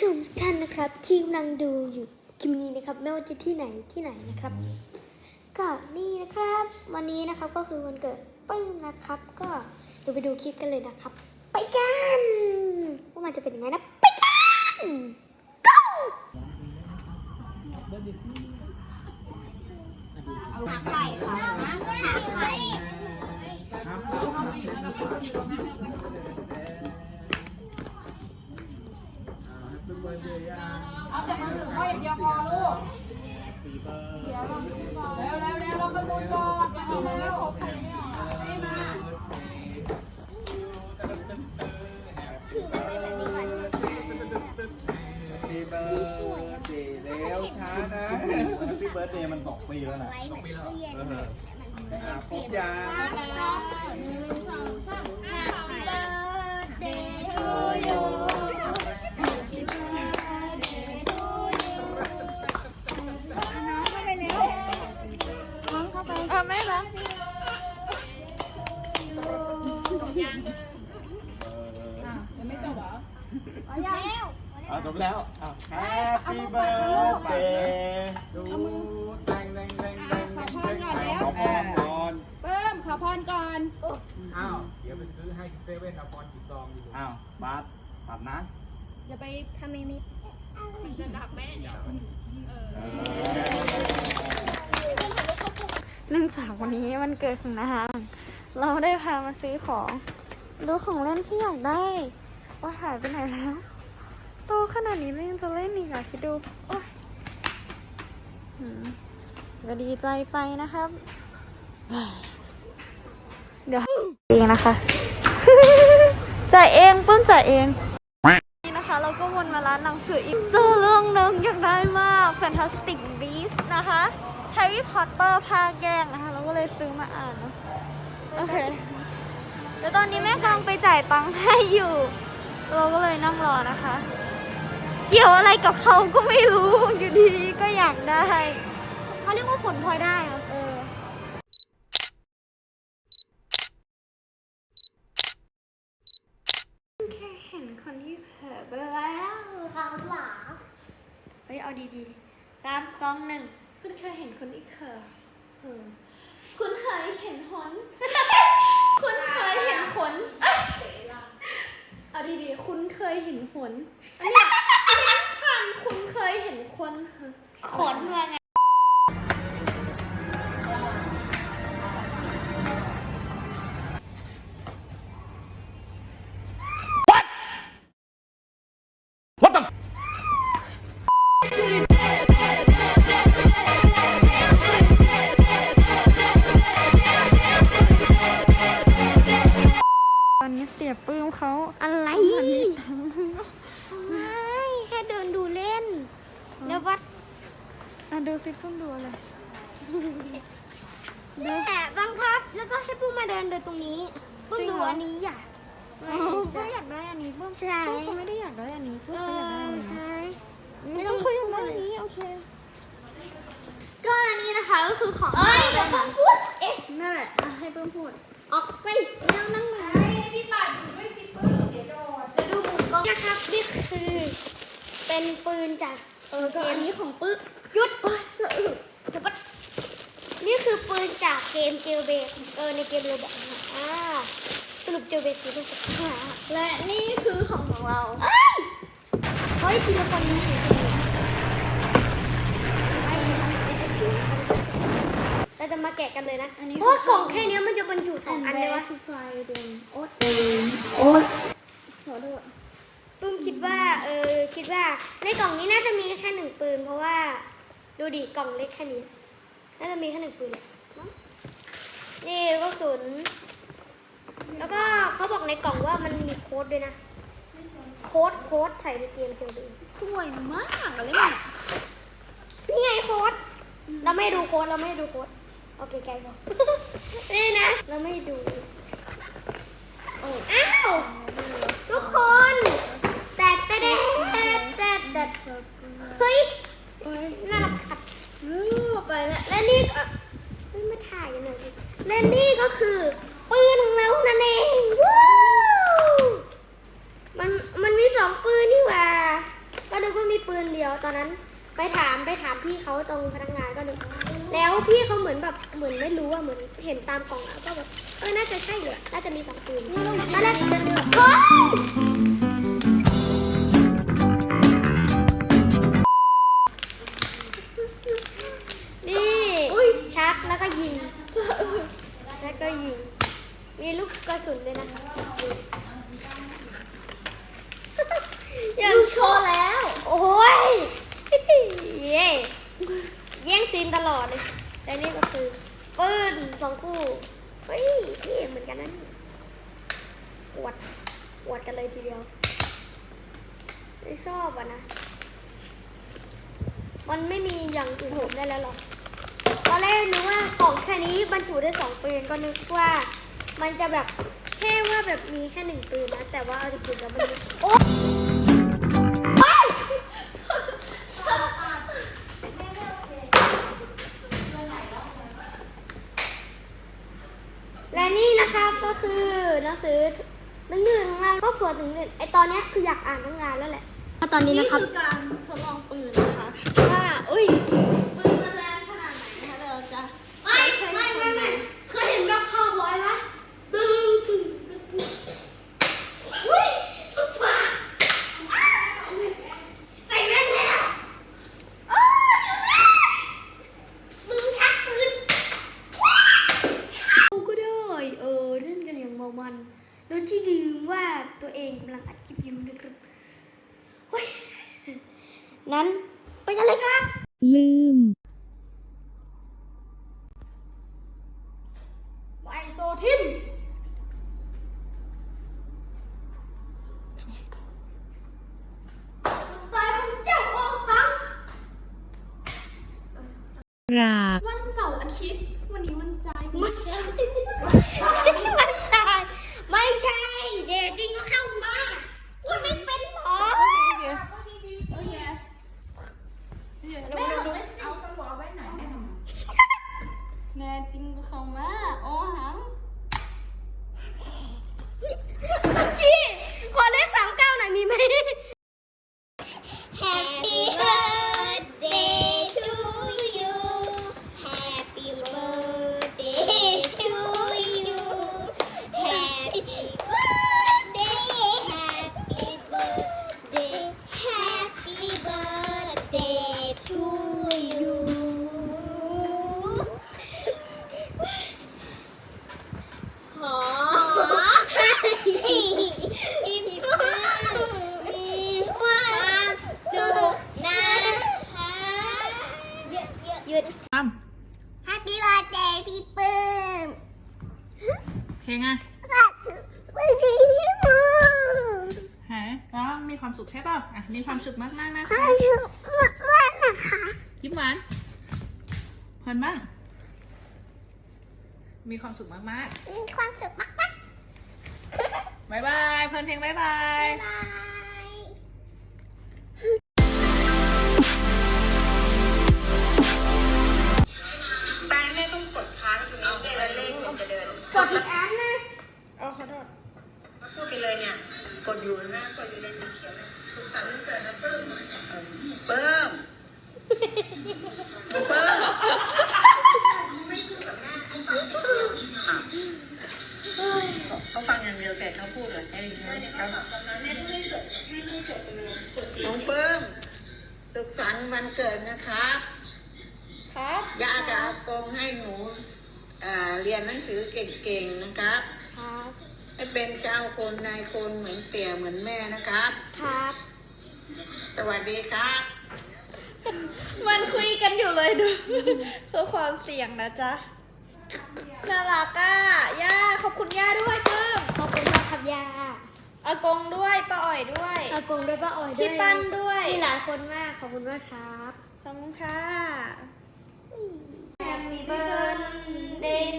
ชมทุกท่านนะครับ ที่กำลังดูอยู่คลิปนี้นะครับไม่ว่าจะที่ไหนที่ไหนนะครับ ก็นี่นะครับ วันนี้นะครับก็คือวันเกิดปึ้งนะครับ ก็เดี๋ยวไปดูคลิปกันเลยนะครับ ไปกันว่ามันจะเป็นยังไงนะไปกัน go เอา เอาแต่มือถือพ่ออย่างเดียวพอลูก เดี๋ยวเราดูก่อนเร็วเร็วเร็วเราประมูลก่อนมาเร็วนี่มาปีเบิร์ดเดย์แล้วช้านะพี่เบิร์ดเดย์มันสองปีแล้วนะไว้เหมือนตู้เย็นเออแต่มันอะครบเก็บยา แล้วอะจบแล้วอะ Happy birthday ดูแดงแดงแดงแดงแดงแดงขอพรก่อนเพิ่มขอพรก่อนอ้าวเดี๋ยวไปซื้อให้เซเว่นเอาบอลกี่ซองดีกว่าอ้าวบาสตัดนะอย่าไปทำไมไม่เนื่องจากวันนี้วันเกิดของนางเราได้พามาซื้อของ ดูของเล่นที่อยากได้ ว่าหายไปไหนแล้ว โตขนาดนี้แล้วยังจะเล่นอีกเหรอคิดดูโอ๊ยก็ดีใจไปนะครับ เดี๋ยวเองนะคะ จ่ายเองปุ้นจ่ายเอง นี่นะคะ เราก็วนมาร้านหนังสืออีก เจอเรื่องหนึงอยากได้มาก Fantastic Beasts นะคะ Harry Potter ภาคแยกนะคะ เราก็เลยซื้อมาอ่านนะโอเคแต่ตอนนี้แม่กำลังไปจ่ายตังค์ให้อยู่ เราก็เลยนั่งรอนะคะ เกี่ยวอะไรกับเขาก็ไม่รู้อยู่ดีๆก็อยากได้เขาเรียกว่าผลพลอยได้ครับเออแค่เห็นคนที่เผลอไปแล้วเราหลาเฮ้ยเอาดีๆสามสองหนึ่งคุณเคยเห็นคนที่เขินเออคุณเคยเห็นหน คุณเคยเห็นขน เอาดีๆ คุณเคยเห็นขนอันเนี้ยอันเนี้ยผ่านคุณเคยเห็นคน ขนมาไง มมาเดินเดินตรงนี้ปุ้มจริงดูเหรออันนี้อะอ๋อปื้มอยากได้อันนี้ปื้มใช่ปื้มเขาไม่ได้อยากได้อันนี้ปื้เอมเขาอยากได้ออันนี้ใช่ ไม่ไม่ต้ต้อองงคุคุยยกักันนเรื่เลองยนี้โอเคก็อันนี้นะคะก็คือของเอ้ยเดี๋ยวปุ้มพูดเอ๊ะนั่นแหละอะให้ปื้มพูด ออกไปไม่ต้องนั่งมาพี่ปาดด้วยสิปืนเดี๋ยวโดนจะดูหมุนกล้องนะครับนี่คือ เป็นปืนจากเออก็อันนี้ของปื้มหยุดโอ๊ยสะอึกเดี๋ยว ปั๊บนี่คือปืนจากเกมเจลเบสเออในเกมโรบอกนะอ่าสรุปเจลเบสคือลูกกระสุนและนี่คือของของเราเอ้ยเฮ้ยทีละคนนี้ถึงจะมีไม่ทำเป็นสีเราจะมาแกะกันเลยนะอันนี้เพราะว่ากล่องแค่เนี้ยมันจะบรรจุสองอันเลยวะทูไฟเดนโอ๊ยโอ๊ยขอโทษปื้มคิดว่าเออคิดว่าในกล่องนี้น่าจะมีแค่หนึ่งปืน เพราะว่าดูดิกล่องเล็กแค่นี้ น่าจะมีแค่หนึ่งปืน แหละมั้งนี่กระสุนแล้วก็เขาบอกในกล่องว่ามันมีโค้ดด้วยนะ โค้ดโค้ดใส่ในเกมเจอดีสวยมากอะไรเนี่ยนี่ไงโค้ด เราไม่ให้ดูโค้ดเราไม่ให้ดูโค้ดโอเคไกลพอนี่นะ เราไม่ให้ดูโอ้อ้าว ทุกคน แต่แต่แต่แต่แต่เฮ้ย น่ารำคาญไปแล้ว และนี่ก็เฮ้ยมา ถ่ายกันหน่อยดิและนี่ก็คือปืนของเรานั่นเองวู้มันมันมีสองปืนนี่หว่า ก็นึกว่ามีปืนเดียวตอนนั้น ไปถามไปถามพี่เขาตรงพนักงานก็นึกแล้วพี่เขาเหมือนแบบเหมือนไม่รู้อะเหมือนเห็นตามกล่องอะก็แบบเออน่าจะใช่เลยน่าจะมีสองปืนตอนแรกเฮ้ย โชว์แล้ว โอ้ยเย้แย่งซีนตลอดเลย แต่นี่ก็คือปืนสองคู่ เฮ้ยเท่เหมือนกันนะนี่อวดอวดกันเลยทีเดียว ไม่ชอบอะนะ มันไม่มีอย่างอื่นโหมได้แล้วหรอกตอนแรกนึกว่ากล่องแค่นี้บรรจุได้สองปืนก็นึกว่า มันจะแบบแค่ว่าแบบมีแค่หนึ่งปืนนะ แต่ว่าเอาจริงๆแล้วมันโอ๊ นี่นะครับก็คือหนังสือหนังสือของเราก็เผื่อถึงหนึ่งไอตอนเนี้ยคืออยากอ่านตั้งนานแล้วแหละตอนนี้นี่นะครับ คือการทดลองปืนนะคะว่าอุ้ยปืนมันแรงขนาดไหนนะคะเราจะ ไม่ไม่ไม่ไม่เคยเห็นแบบข้าวบอยปะตึ้งตึ้งตึ้งตึ้งอุ้ยลูกปลาอ้าวใส่แว่นแล้วอ้าวมึงชักปืนว้าวก็ได้เออเล่นกันอย่างเมามันโดยที่ลืมว่าตัวเองกำลังอัดคลิปอยู่นะครับเฮ้ยนั้นไปกันเลยครับ ลืมไวโซทินตายของเจ้าออกตังกราบวันเสาร์อาทิตย์ วันนี้วันจันทร์ ไม่ใช่ไม่ใช่ ไม่ใช่ เด็ก จริงก็เข้ามาพูดไม่เป็นหรอ แน่จริงก็เข้ามาโอ้หัง พี่ขอเลขสามเก้าหน่อยมีไหม Happy birthday to you Happy birthday to you Happy birthday Happy birthday Happy birthday to you ขอให้พี่พี่เพิ่มมีความสุขนะคะหยุดหยุดหยุด Happy birthday พี่ปื้ม เพลงอะ ไม่พี่พี่ปื้ม หายก็ มีความสุขใช่ป่ะอะมีความสุขมากๆนะขอคะบคุณมากๆนะคะยิ้มหวานเพลินบ้างมีความสุขมากมีความสุขมากๆ ๆบายบายเพลินเพลงบายบายบ๊ายบาย ก่งๆนะครับ ครับ ให้เป็นเจ้าคนนายคนเหมือนเตี่ยเหมือนแม่นะครับ ครับ สวัสดีครับ มันคุยกันอยู่เลยดู เพื่อความเสี่ยงนะจ๊ะน่ารักอะย่าขอบคุณย่าด้วยเพิ่มขอบคุณมากครับยาอากงด้วยป้าอ๋อยด้วย อากงด้วยป้าอ๋อยด้วยพี่ปั้นด้วย มีหลายคนมาก ขอบคุณมากครับขอบคุณค่ะ Happy birthday